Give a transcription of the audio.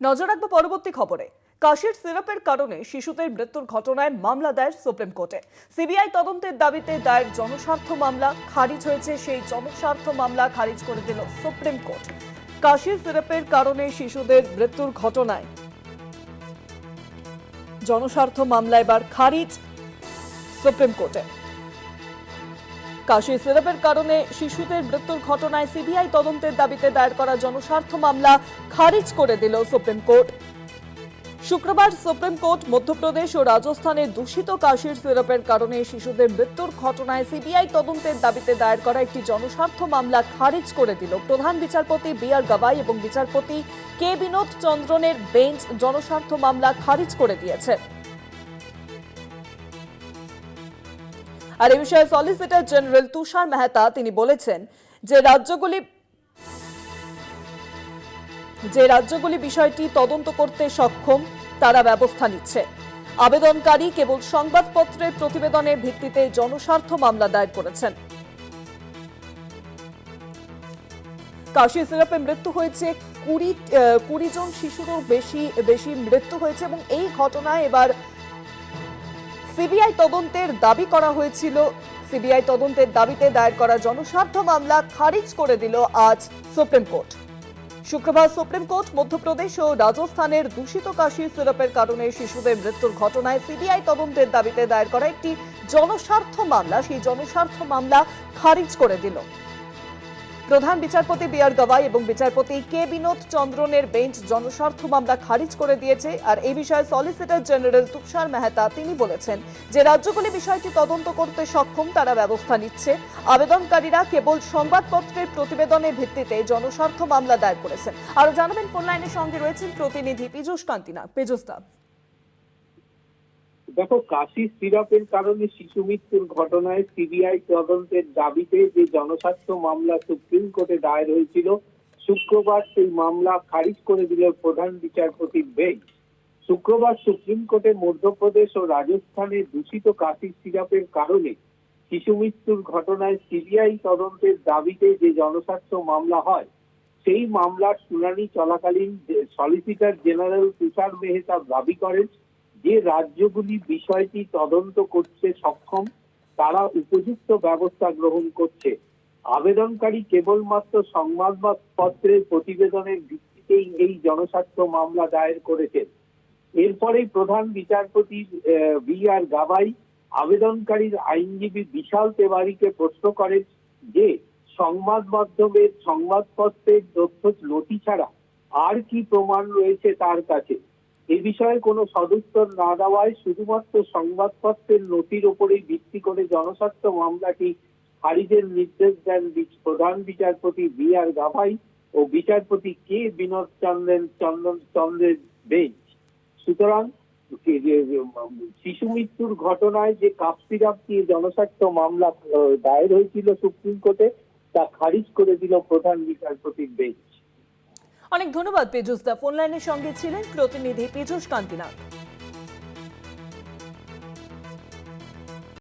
নজর রাখব পরবর্তী খবরে। কাশির সিরাপের কারণে শিশুদের মৃত্যুর ঘটনায় মামলা দায়ের সুপ্রিম কোর্টে। সিবিআই তদন্তের দাবিতে দায়ের জনস্বার্থ মামলা খারিজ হয়েছে, সেই জনস্বার্থ মামলা খারিজ করে দিল সুপ্রিম কোর্ট। কাশির সিরাপের কারণে শিশুদের মৃত্যুর ঘটনায় জনস্বার্থ মামলা এবার খারিজ সুপ্রিম কোর্টে। কাশি সিরাপের কারণে শিশুদের মৃত্যুর ঘটনায় সিবিআই তদন্তের দাবিতে দায়ের করা জনস্বার্থ মামলা খারিজ করে দিল সুপ্রিম কোর্ট। শুক্রবার সুপ্রিম কোর্ট মধ্যপ্রদেশ ও রাজস্থানে দূষিত কাশির সিরাপের কারণে শিশুদের মৃত্যুর ঘটনায় সিবিআই তদন্তের দাবিতে দায়ের করা একটি জনস্বার্থ মামলা খারিজ করে দিল প্রধান বিচারপতি বি আর গাবাই এবং বিচারপতি কে বিনোদ চন্দ্রনের বেঞ্চ জনস্বার্থ মামলা খারিজ করে দিয়েছে। আর এ বিষয়ে সলিসিটর জেনারেল তুষার মেহতা তিনি বলেছেন যে রাজ্যগুলি যে রাজ্যগুলি বিষয়টি তদন্ত করতে সক্ষম, তারা ব্যবস্থা নিচ্ছে। আবেদনকারী কেবল সংবাদপত্রের প্রতিবেদনের ভিত্তিতে জনস্বার্থ মামলা দায়ের করেছেন। কাশি সিরাপে মৃত্যু হয়েছে কুড়ি কুড়ি জন শিশুরও বেশি বেশি মৃত্যু হয়েছে এবং এই ঘটনায় এবার সিবিআই তদন্তের দাবি করা হয়েছিল। সিবিআই তদন্তের দাবিতে দায়ের করা জনস্বার্থ মামলা খারিজ করে দিল আজ সুপ্রিম কোর্ট। শুক্রবার সুপ্রিম কোর্ট মধ্যপ্রদেশ ও রাজস্থানের দূষিত কাশি সিরাপের কারণে শিশুদের মৃত্যুর ঘটনায় সিবিআই তদন্তের দাবিতে দায়ের করা একটি জনস্বার্থ মামলা। সেই জনস্বার্থ মামলা খারিজ করে দিল। প্রধান বিচারপতি বি আর এবং বিচারপতি কে বিনোদ চন্দ্রনের বেঞ্চ জনস্বার্থ মামলা খারিজ করে দিয়েছে। আর এই বিষয়ে সলিসিটর জেনারেল তুষার মেহতা তিনি বলেছেন যে, রাজ্যগুলি বিষয়টি তদন্ত করতে সক্ষম, তারা ব্যবস্থা নিচ্ছে। আবেদনকারীরা কেবল সংবাদপত্রের প্রতিবেদনের ভিত্তিতে জনস্বার্থ মামলা দায়ের করেছেন। আরও জানাবেন, ফোন লাইনের সঙ্গে রয়েছেন প্রতিনিধি পীযুষ কান্তিনা পীযুষ দেখো, কাশি সিরাপের কারণে শিশু মৃত্যুর ঘটনায় সিবিআই তদন্তের দাবিতে যে জনস্বার্থ মামলা সুপ্রিম কোর্টে দায়ের হয়েছিল, শুক্রবার সেই মামলা খারিজ করে দিল প্রধান বিচারপতি বেঞ্চ শুক্রবার সুপ্রিম কোর্টে মধ্যপ্রদেশ ও রাজস্থানে দূষিত কাশি সিরাপের কারণে শিশু মৃত্যুর ঘটনায় সিবিআই তদন্তের দাবিতে যে জনস্বার্থ মামলা হয়, সেই মামলার শুনানি চলাকালীন সলিসিটর জেনারেল তুষার মেহতা দাবি করেন যে রাজ্যগুলি বিষয়টি তদন্ত করতে সক্ষম, তারা উপযুক্ত ব্যবস্থা গ্রহণ করছে। আবেদনকারী কেবলমাত্র সংবাদপত্রের প্রতিবেদনের ভিত্তিতেই এই জনস্বার্থ মামলা দায়ের করেছেন। এরপরেই প্রধান বিচারপতি বি আর গাবাই আবেদনকারীর আইনজীবী বিশাল তেওয়ারিকে প্রশ্ন করেন যে, সংবাদ মাধ্যমের সংবাদপত্রের তথ্য নথি ছাড়া আর কি প্রমাণ রয়েছে তার কাছে? এ বিষয়ে কোনো সদুত্তর না দেওয়ায় শুধুমাত্র সংবাদপত্রের নথির ওপরেই ভিত্তি করে জনস্বার্থ মামলাটি খারিজের নির্দেশ দেন প্রধান বিচারপতি বি আর গাভাই ও বিচারপতি কে বিনোদ চন্দ্রেন চন্দন চন্দ্রের বেঞ্চ সুতরাং শিশু মৃত্যুর ঘটনায় যে কাপ সিরাপ দিয়ে জনস্বার্থ মামলা দায়ের হয়েছিল সুপ্রিম কোর্টে, তা খারিজ করে দিল প্রধান বিচারপতির বেঞ্চ অনেক ধন্যবাদ পীযুষ দা। ফোন লাইনের সঙ্গে ছিলেন প্রতিনিধি পেজুস কান্তিনাথ।